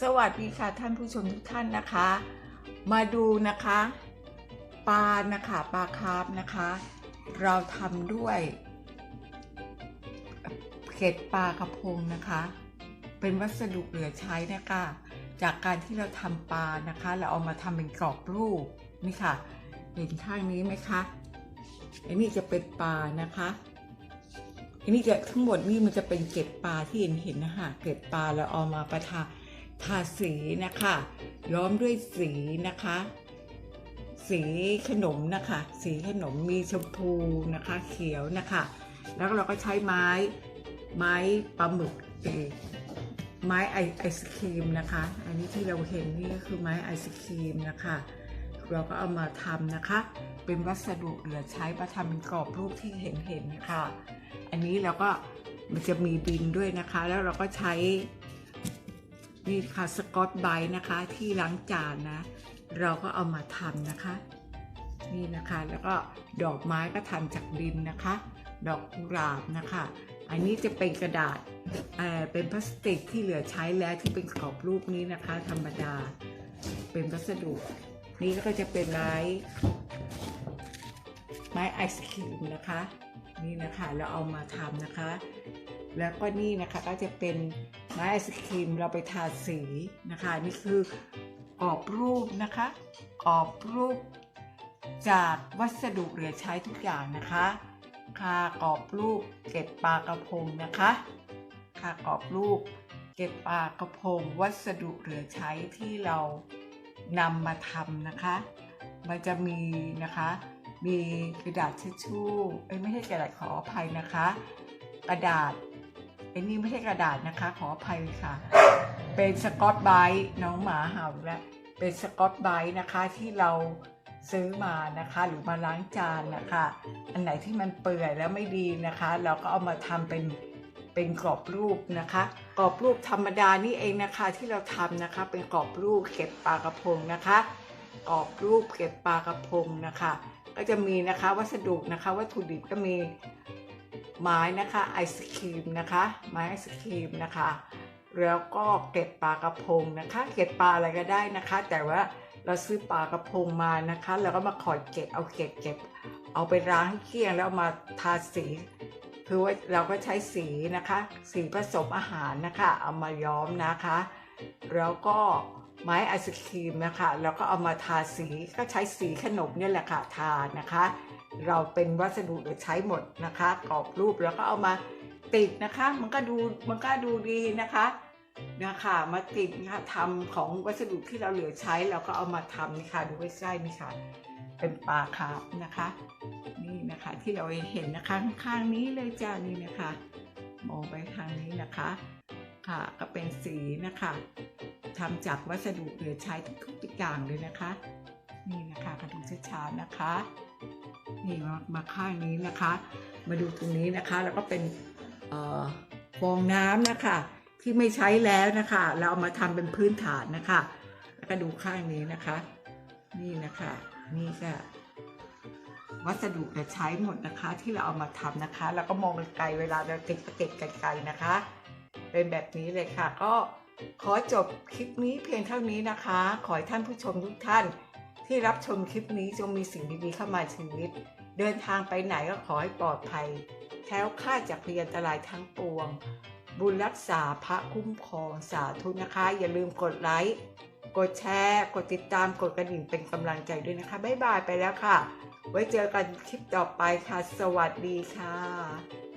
สวัสดีค่ะท่านผู้ชมทุกท่านนะคะ มาดูนะคะปลานะคะปลาคาร์ฟนะคะ เราทำด้วยเกล็ดปลากระพงนะคะ เป็นวัสดุเหลือใช้นะคะ จากการที่เราทำปลานะคะ เราเอามาทำเป็นกรอบรูปนี่ค่ะ เห็นข้างนี้ไหมคะอันนี้จะเป็นปลานะคะอันนี้จะทั้งหมดนี่มันจะเป็นเกล็ดปลาที่เห็นเห็นนะคะเกล็ดปลาเราเอามาประทา ทาสีนะคะ ย้อมด้วยสีนะคะ สีขนมนะคะ สีขนมมีชมพูนะคะ เขียวนะคะ แล้วเราก็ใช้ไม้ไม้ปลาหมึกไม้ไอไอศครีมนะคะ อันนี้ที่เราเห็นนี่ก็คือไม้ไอศครีมนะคะ เราก็เอามาทำนะคะ เป็นวัสดุเหลือใช้มาทำเป็นกรอบรูปที่เห็นเห็นๆค่ะอันนี้เราก็มันจะมีดินด้วยนะคะ แล้วเราก็ใช้ นี่ค่ะสกอตไบรท์นะคะที่ล้างจานนะ เราก็เอามาทำนะคะ นี่นะคะแล้วก็ดอกไม้ก็ทำจากดินนะคะ ดอกกุหลาบนะคะ อันนี้จะเป็นกระดาษเเป็นพลาสติกที่เหลือใช้แล้วที่เป็นกรอบรูปนี้นะคะ ธรรมดาเป็นวัสดุ นี่ก็จะเป็นไม้ไม้ไอศครีมนะคะ นี่นะคะเราเอามาทำนะคะ แล้วก็นี่นะคะก็จะเป็น ไม้ไอศครีมเราไปทาสีนะคะ นี่คือกรอบรูปนะคะกรอบรูป จากวัสดุเหลือใช้ทุกอย่างนะคะคากรอบรูปเก็บปลากระพงนะคะคากรอบรูป เก็บปลากระพง วัสดุเหลือใช้ที่เรานำมาทำนะคะ มันจะมีนะคะมีกระดาษทิชชู่ไม่ใช่กระดาษขออภัยนะคะ กระดาษ อ้นี่ไม่ใช่กระดาษนะคะ ขออภัยค่ะ เป็นสกอตไบรท์น้องหมาเห่าแล้วเป็นสกอตไบรท์นะคะที่เราซื้อมานะคะ หรือมาล้างจานนะคะ อันไหนที่มันเปื่อยแล้วไม่ดีนะคะ เราก็เอามาทำเป็นเป็นกรอบรูปนะคะ กรอบรูปธรรมดานี่เองนะคะที่เราทำนะคะ เป็นกรอบรูปเก็บปลากระพงนะคะ กรอบรูปเก็บปลากระพงนะคะ ก็จะมีนะคะวัสดุนะคะ วัตถุดิบก็มี ไม้นะคะไอศครีมนะคะ ไม้ไอศครีมนะคะ แล้วก็เกล็ดปลากระพงนะคะ เกล็ดปลาอะไรก็ได้นะคะ แต่ว่าเราซื้อปลากระพงมานะคะ แล้วก็มาขอดเกล็ดเอาเกล็ดเก็บ เอาไปล้างให้เกลี้ยงแล้วมาทาสี คือว่าเราก็ใช้สีนะคะ สีผสมอาหารนะคะ เอามาย้อมนะคะ แล้วก็ไม้ไอศครีมนะคะ แล้วก็เอามาทาสีก็ใช้สีขนมเนี่ยแหละค่ะทานะคะ เราเป็นวัสดุเหลือใช้หมดนะคะกรอบรูปแล้วก็เอามาติดนะคะ มันก็ดูมันก็ดูดีนะคะนะคะมาติดนะคะทำของวัสดุที่เราเหลือใช้เราก็เอามาทำนี่ค่ะดูใกล้ๆนี่ค่ะ เป็นปลาคาร์นะคะ นี่นะคะที่เราเห็นนะคะข้างๆนี้เลยจ้านี่นะคะมองไปทางนี้นะคะค่ะก็เป็นสีนะคะทำจากวัสดุเหลือใช้ทุกๆอย่างเลยนะคะ นี่นะคะกระดูช้าๆนะคะ นี่มามาข้างนี้นะคะ มาดูตรงนี้นะคะ แล้วก็เป็นเอ่อฟองน้ำนะคะที่ไม่ใช้แล้วนะคะ เราเอามาทำเป็นพื้นฐานนะคะ แล้วก็ดูข้างนี้นะคะ นี่นะคะ นี่ก็วัสดุจะใช้หมดนะคะ ที่เราเอามาทำนะคะ แล้วก็มองไกลเวลาเราติดก็ติดไกลๆนะคะ เป็นแบบนี้เลยค่ะ ก็ขอจบคลิปนี้เพียงเท่านี้นะคะ ขอให้ท่านผู้ชมทุกท่าน ที่รับชมคลิปนี้จงมีสิ่งดีๆเข้ามาชีวิต เดินทางไปไหนก็ขอให้ปลอดภัยแคล้วคลาดจากพยันตรายทั้งปวง บุญรักษาพระคุ้มครองสาธุนะคะ อย่าลืมกดไลค์กดแชร์ กดติดตามกดกระดิ่งเป็นกำลังใจด้วยนะคะ บ๊ายบายไปแล้วค่ะ ไว้เจอกันคลิปต่อไปค่ะ สวัสดีค่ะ